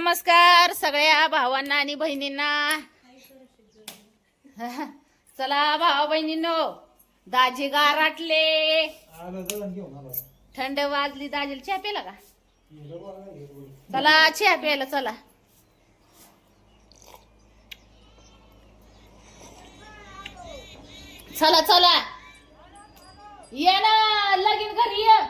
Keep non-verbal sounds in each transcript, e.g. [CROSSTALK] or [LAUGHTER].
नमस्कार सगळ्या भावांना आणि बहिणींना. चला भावा बहिणींनो दाजी गाराटले. थंड वाजली दाजीला चहा प्याला का? चला चहा प्यायला चला. चला चला. ये ना लगीन घरी ये.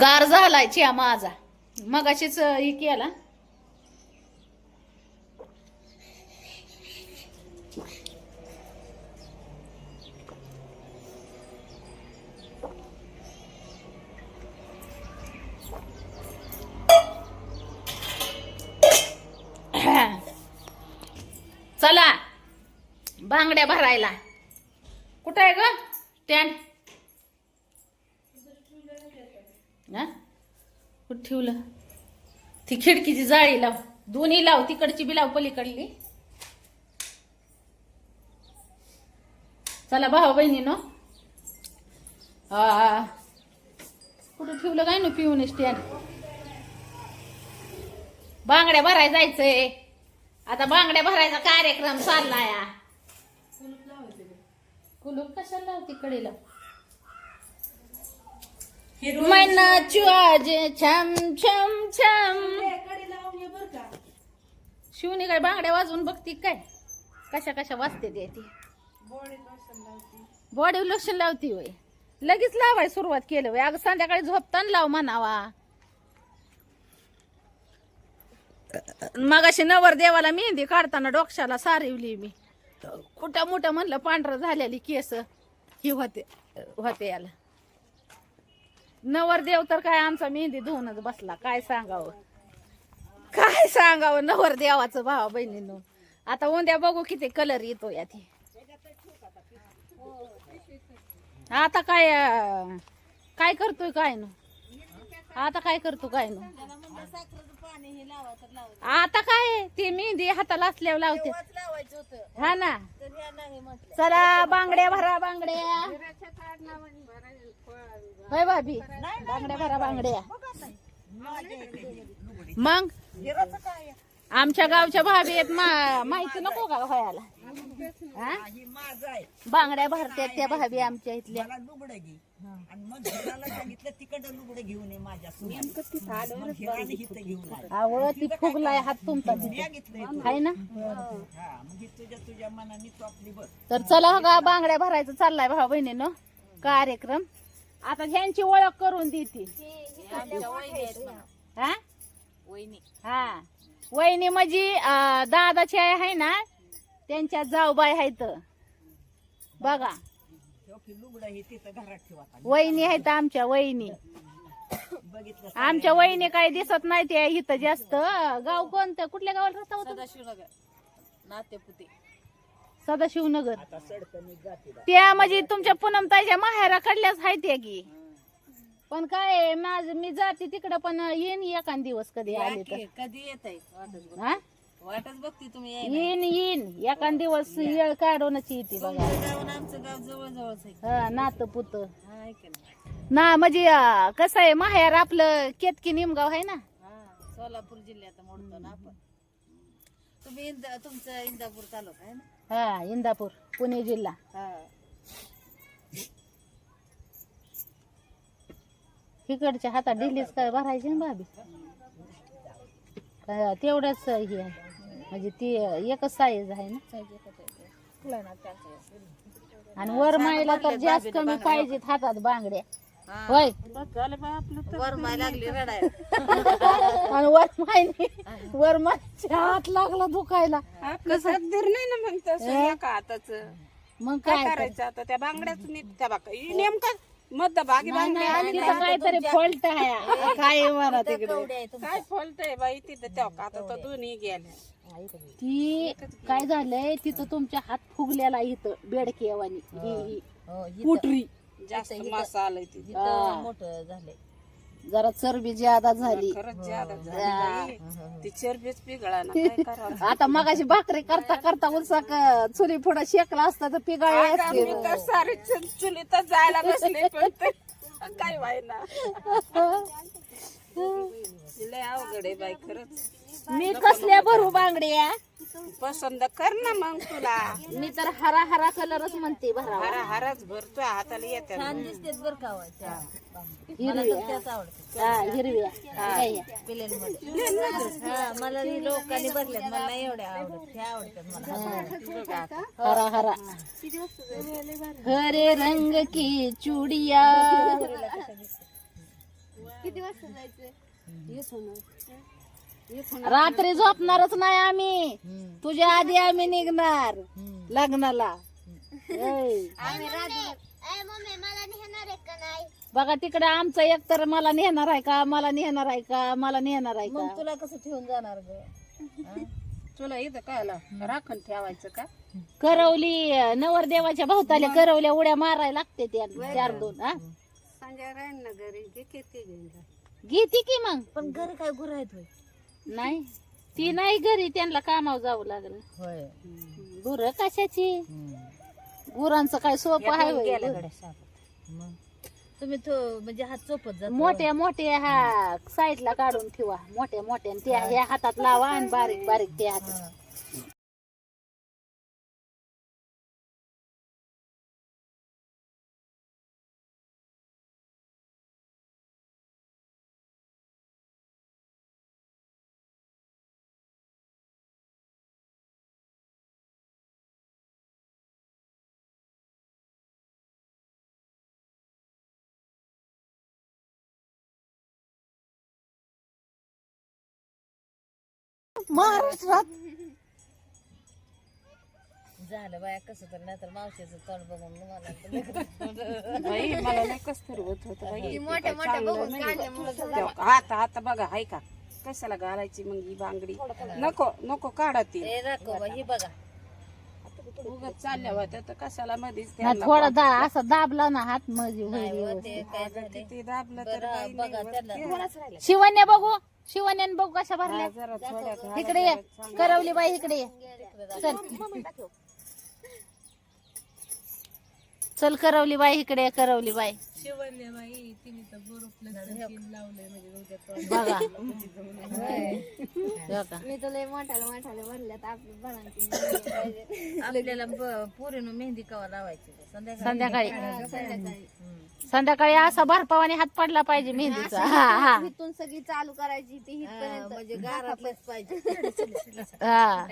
गार झालाय चिया माझा. मगाशीच हे केला. चला. बांगड्या भरायला. कुठं आहे ग? स्टँड हा? कुठं ठेवलं? ती खिडकीची जाळी लाव. दोन्ही लाव. तिकडची बी लाव पलीकडली. चला भाऊ बहिणीनो. हा कुठं ठेवलं काय ना पिऊन स्टँड? बांगड्या भराय जायचंय. आता बांगड्या भरायचा कार्यक्रम चाललाय. कुलूप कशाला लाव तिकडे लाव मैनाचू आज छम छम छम. शिवनी काय बांगड्या वाजवून बघती काय? कशा कशा वाजते ते ती. बॉडी लोशन लावती. वय लगेच लावाय सुरुवात केलं वय अगं संध्याकाळी झोपताना लाव म्हणावा. मगाशी नवर देवाला मेहंदी काढताना डोक्षाला सारवली मी. कुठं मोठं म्हणलं पांढरं झालेली केस. ही होते होते याला. नवरदेव तर काय आमचा मेहंदी धुवूनच बसला. काय सांगावं? काय सांगावं? नवरदेवाचं भावा बहिणीनं. आता उद्या बघू किती कलर येतो यात हे. आता काय काय करतोय काय न? आता काय करतो काय न? आता काय ते मेहंदी हाताला असल्यावर लावते. हा ना. चला बांगड्या भरा बांगड्या होय भाभी? बांगड्या भरा बांगड्या. मग? आमच्या गावच्या भाभी आहेत मा- माहिती नको का व्हायला हा? बांगड्या भरतात त्या भाभी आमच्या इथल्या. मला लुगडं घे. आणि मग घराला सांगितलं तिकडं लुगडं घेऊन ये माझ्या मग हिराने हिथं घेऊन आले. आवळ ती फुगलाय हात तुमचा आहे ना? हा ही बघ तर चला का बांगड्या भरायचं चाललाय भाऊ बहिणीनं. कार्यक्रम. आता ह्यांची ओळख करून देते हा हा वहिनी. म्हणजे दादाची आई आहे ना त्यांच्या जाऊबाई आहेत. बघा. शेवटी लुगडं हे तिथं घरात ठेवा वहिनी आहेत आमच्या वहिनी. बघितलं आमच्या वहिनी काही दिसत नाही ते इथं जास्त. गाव कोणतं? कुठल्या गावाला रस्ता होता? सदाशिवनगर. आता सडकणी जाते त्या म्हणजे तुमच्या पूनमताईच्या माहेराकडल्याच आहेत त्या की. पण काय आहे, माझ मी जाते तिकडं पण येईन एखाद दिवस कधी आले तर. कधी येत आहे हा? वाटच बघते तुम्ही येईन येईन. एखाद दिवस येळ काढूनच येते बघा. गाव आणि आमचं गाव जवळ जवळच आहे. हा नात पुत हा ना. ना म्हणजे अं, कसं आहे माहेर आपलं केतकी निमगाव आहे ना? हा सोलापूर जिल्ह्यात मोडतो ना आपण. तुम्ही इंद तुमचं इंदापूर तालुका आहे ना? हा इंदापूर पुणे जिल्हा. हा. इकडच्या हातात डिलीच काय भरायची ना भाभी? का तेवढंच हे आहे. म्हणजे ती एकच साईज आहे ना? आणि वर मायला तर जास्त कमी पाहिजेत हातात बांगड्या. होय. वर माय लागली रडाय. [LAUGHS] आणि वर मायने वर मायच्या हात लागला दुखायला. कसं? धर नाही ना मग तसं एका हाताच. मग काय. करायचं आता? त्या बांगड्याच नीट त्या बाका नेमका मध्यभागी बांगड्या आली तिथं काहीतरी फॉल्ट आहे. [LAUGHS] काय म्हणा तिकडे? काय फॉल्ट बाई तिथं? त्या आता तर दोन्ही गेल्या. ती काय झालंय? तिथं तुमच्या हात फुगलेला इथं बेडकेवानी. ही. ही. पुटरी जास्त तिथे हा. मोठं झालंय. जरा चरबी ज्यादा झाली. खरंच ज्यादा झाली बाई. ती चरबीच पिघळा ना काय [LAUGHS] करावं? आता मगाशी भाकरी करता करता उलसाक चुली पुढे शेकला असता तर पिगाळी अगं, असते तर सारी चुल- चुलीतच जायला पण ते काय व्हायना. [LAUGHS] लय अवघड आहे बाई खरंच. मी कसल्या भरू बांगड्या? पसंत कर ना मग तुला. मी तर हरा हरा कलरच म्हणते भरावा. हरा हराच भरतोय हाताला येते छान दिसतेच बरं का हो त्या. हिरव्या त्याच आवडते. हा, हिरव्या हे या. प्लेन मध्ये हा मला ही लोकांनी भरल्यात. मला नाही एवढ्या आवडत. ह्या आवडतात मला. हरा हरा हरे रंग की चुडिया. रात्री झोपणारच नाही आम्ही. तुझ्या आधी आम्ही निघणार लग्नाला. बघा तिकडे आमचं एक तर मला नेणार आहे का मला नेणार आहे का मला नेणार आहे का? मग तुला कसं ठेवून जाणार ग? तुला इथं काय राखण ठेवायचं का? करवली नवरदेवाच्या भोवताले करवल्या उड्या मारायला लागते त्या चार दोन हा? घेते की मग? पण घरी काय गुरु आहेत होय नाही. ती नाही घरी त्यांना कामावर जावं लागलं. होय. गुर कशाची? गुरांचं काय सोपं आहे होय? तुम्ही तो म्हणजे हात चोपत जा मोठ्या मोठ्या हा साईडला काढून ठेवा. मोठ्या मोठ्या त्या ह्या हातात लावा आणि बारीक बारीक त्या हातात. महाराष्ट्रात. झालं बाया कसं तर नाहीतर मावशीचं तोंड बघून मला बाई मला नाही कस तर होत होत बाई चांगलं नाही. हात हात बघा हाय का कशाला घालायची मग ही बांगडी? नको नको काढा ती. ए राखो बा ही बघा. उगाच चालल्या होत्या तर कशाला मध्येच हा, त्यांना थोडा दा असा दाबला ना हात नाही होईल हो, ते काय झाले ते दाबलं तर बरं बघा त्याला शिवण्या बघू. शिवण्यान बघू कशा भरल्या. इकडे ये. करवली बाई इकडे ये. चल. चल करवली बाई इकडे ये, करवली बाई. बघा. हो? [LAUGHS] आपल्याला पोरीनं मेहंदी कवा लावायची? संध्याकाळी. संध्याकाळी असा भरपावाने हात पडला पाहिजे मेहंदीचा. हा हा. इथून सगळी चालू करायची ती हा, म्हणजे गारातलंच पाहिजे. हा.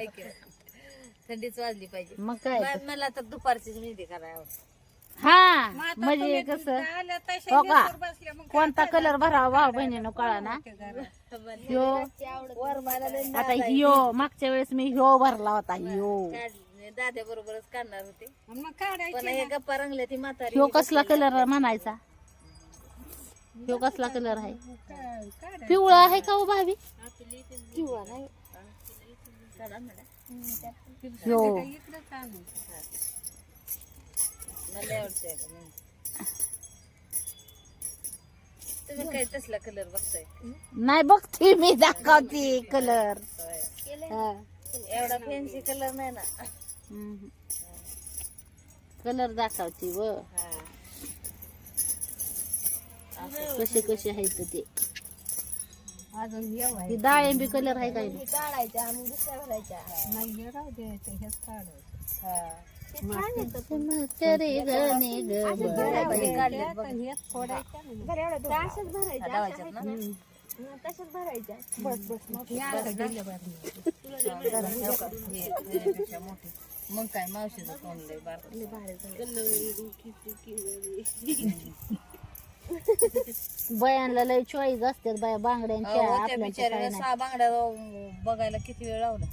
थंडीच वाजली पाहिजे. मग काय मला तर दुपारचीच मेहंदी करायला हा म्हणजे कसं? हो का? कोणता कलर भरावा भाऊ बहिणीनं कळा ना ह्यो आता ह्यो मागच्या वेळेस मी ह्यो भरला होता ह्यो. दाद्या बरोबरच काढणार होते. मग काढायची पण हे गप्पा रंगले ती म्हातारी. ह्यो कसला कलर म्हणायचा? ह्यो कसला कलर आहे? पिवळा आहे का हो भाभी? ह्यो. मला आवडते तुम्ही काय तसला कलर बघताय? नाही बघते मी दाखवते कलर एवढा फॅन्सी कलर नाही ना. कलर दाखवते व कसे कसे आहेत ते ही डाळिंबी कलर आहे काय काढायच्या आणि दुसऱ्या भरायच्या तरी गणे ग अशाच भरायच्या हं, तशाच भरायच्या मग काय मावशीचं तोंड लय बारकं. बयांना लय चॉईस असतात बाया बांगड्यांच्या आपल्याच्या काय बिचाऱ्याला नाही. सहा बांगड्या बघायला किती वेळ लावला.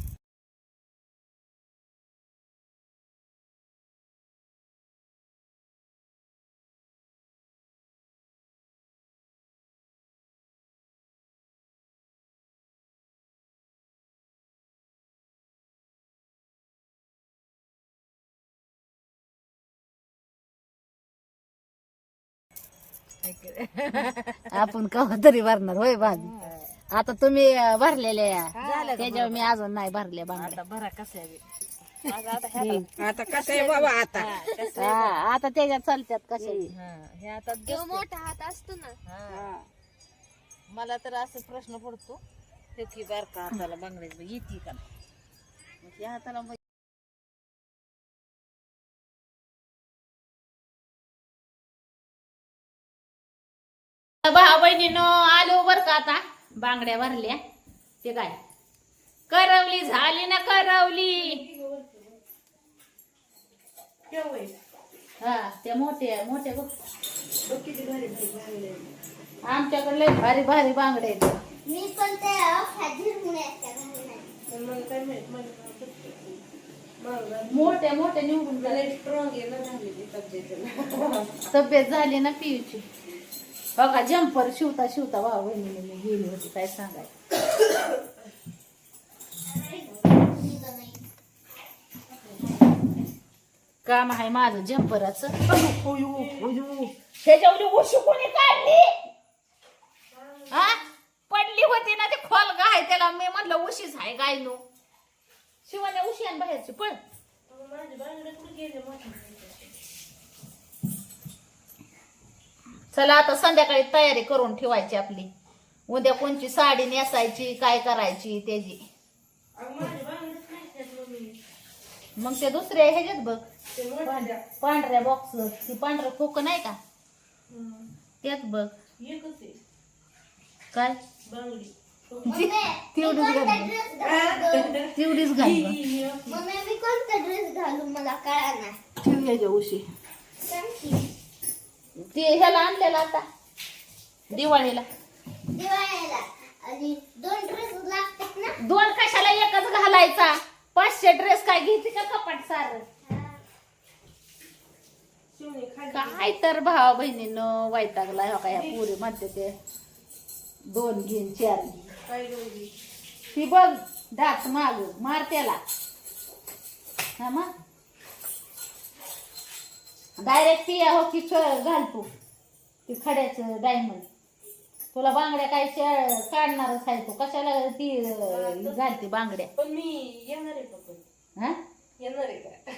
[LAUGHS] आपण कवा तरी भरणार होय भाभी आता तुम्ही भरलेले त्याच्यावर मी अजून नाही भरले बांगड्या आता भरा कसा आता कसं आहे बाबा आता हा, आता त्याच्यात चालतात कशा हे आता तो मोठा हात असतो ना. हा. मला तर असं प्रश्न पडतो. बारका हाताला बांगड्याची येते का हाताला मग भाऊ बहिणीनो आलो बर का आता? बांगड्या भरल्या. ते काय? करवली झाली ना करवली. हा त्या मोठ्या मोठ्या बघ. आमच्याकडे लय भारी भारी बांगड्या आहेत. मी पण मोठ्या मोठ्या निवडून तब्येत झाली ना पियूची. बघा जम्पर शिवता शिवता वा बहिणीने मी गेली होती काय सांगाय काम आहे माझं जम्पराच ह्याच्यावर उशी कोणी काढली? हा? पडली होती ना ते खोल गाय त्याला. मी म्हटलं उशीच आहे गायनो. शिवाने उशी आणि बाहेरची पण चला आता संध्याकाळी तयारी करून ठेवायची आपली. उद्या कोणची साडी नेसायची काय करायची त्याची. मग ते दुसरे ह्याच्यात बघ. पांढऱ्या- बॉक्स ती पांढरं खोक नाही का? त्यात बघ. काय? तेवढीच घाल तेवढीच घाल कोणता ड्रेस घालू मला कळा ना? ठेव ह्याच्या उशी. ते ह्याला आणलेला आता. दिवाळीला. दिवाळीला. आणि दोन ड्रेस लागतात ना? दोन कशाला एकच घालायचा? पाचशे ड्रेस काय घेते का कपाट सार? काय तर भावा बहिणीनं वैतागला हो का ह्या पुरी म्हणते ते. दोन घेईन चार घेईन? ती बघ दात माग मार त्याला. हा मग? डायरेक्ट ती हो की घाल तू ती खड्याचं डायमंड तुला बांगड्या काय काढणारच आहे तू. कशाला ती घालते बांगड्या? पण मी येणार आहे का पण? हा? येणार आहे का?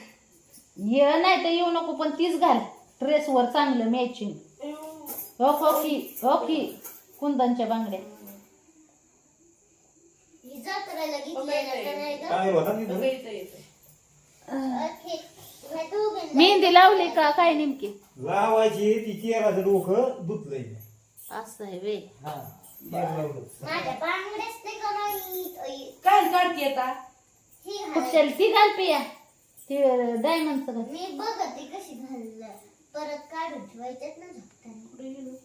ये नाही तर येऊ नको पण तीच घाल. ड्रेस वर चांगलं मॅचिंग हो हो की हो. की कुंदनच्या बांगड्या. जत्रेला घेतलेलं तर नाही गं? मेहंदी लावली का? काय नेमकी? लावायची ती चेहराचं डोकं दुखलंय. असं आहे वे हा लावलं. काय काढते आता. कुठच्याला ती घाल पिया ते डायमंडचं घाल. मी बघते कशी घाललं परत काढून ठेवायच्यात ना झोपताना.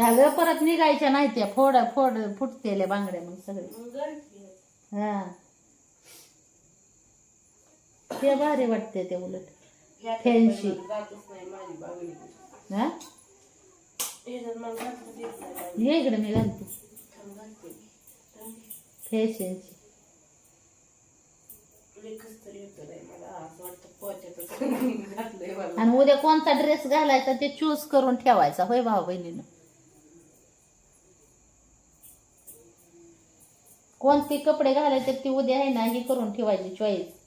अगं परत निघायच्या नाही त्या. फोड फोड फुटतेल्या बांगड्या मग सगळे. हा. ते भारी वाटते ते उलट. फॅन्सी हा? हे इकडे मी घालते. फॅशनची आणि उद्या कोणता ड्रेस घालायचा ते चूज करून ठेवायचा होय भाऊ बहिणीनं? कोणते कपडे घालायचे ते उद्या आहे ना हे करून ठेवायची चॉईस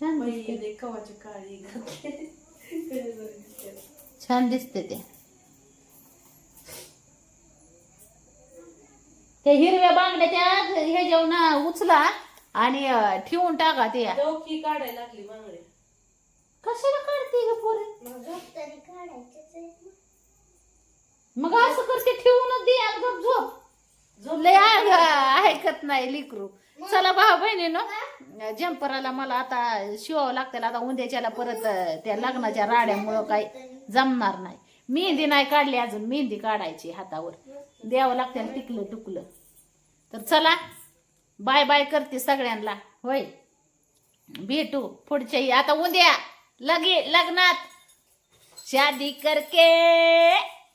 छान दिसते. छान दिसते ते. त्या हिरव्या बांगड्या त्या ह्याच्यावर ना उचला आणि अं, ठेवून टाका ते. काढायला लागली बांगडे कशाला काढते ग पोरी? ना. मग असं करते ठेवूनच दे आणि गप झोप लय आ- ऐकत नाही लिकरू. चला भाऊ बहिणीनं जम्पराला मला आता शिवावं लागतं आता उद्याच्याला परत अं, त्या लग्नाच्या राड्यामुळं काही जमणार नाही. मेहंदी नाही काढली अजून मेहंदी काढायची हातावर. द्यावं लागतं टिकलं टुकलं तर चला. बाय बाय करते सगळ्यांना. होय. भेटू पुढच्या आता उद्या. लगे लग्नात. शादी करके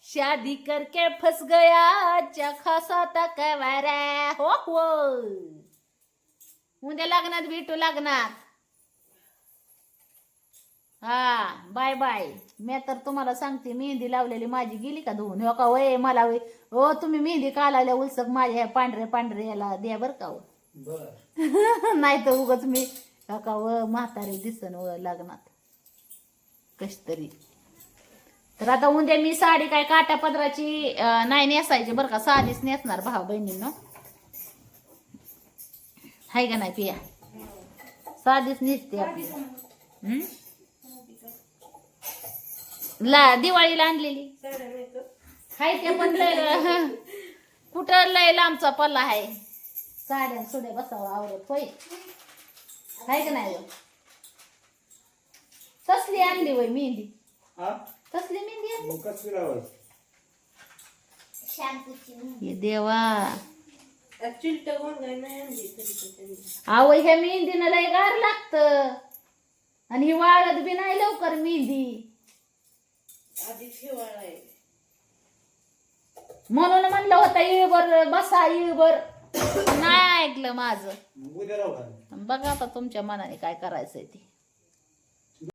शादी करके फस गया. खासा तक हो हो. उद्या लग्नात भेटू लग्नात. हा बाय बाय. मी तर तुम्हाला सांगते मेहंदी लावलेली माझी गेली का धुवून? हो का? वय मला वय हो तुम्ही मेहंदी कालावल्या उलसक माझ्या पांढरे पांढरे याला द्या बर का हो. [LAUGHS] नाही तर उगच मी हो का व म्हातारे दिसन व लग्नात. कश तरी. तर आता उद्या मी साडी काय काटा पदराची नाही नेसायची बरं का साधीच नेसणार भाऊ बहिणींनो. हाय का नाही पिया? साधीच नेसते आपली. हम्म? ला दिवाळीला आणलेली. हाय ते पण लय [LAUGHS] कुठं लय लांबचा पल्ला आहे. साड्या सुड्या बसावं आवडत होय. हाय का नाही? व? तसली आणली वय मेहंदी? हा? तसली मेहंदी आणली? मग लावायची? हे देवा. अहो ह्या मेहंदीनं लय गार लागत. आणि ही वाळत बी नाही लवकर मेहंदी. म्हणून म्हणलं होतं येळभर बसा येळभर नाही ऐकलं माझं. बघा आता तुमच्या मनाने काय करायचंय ते.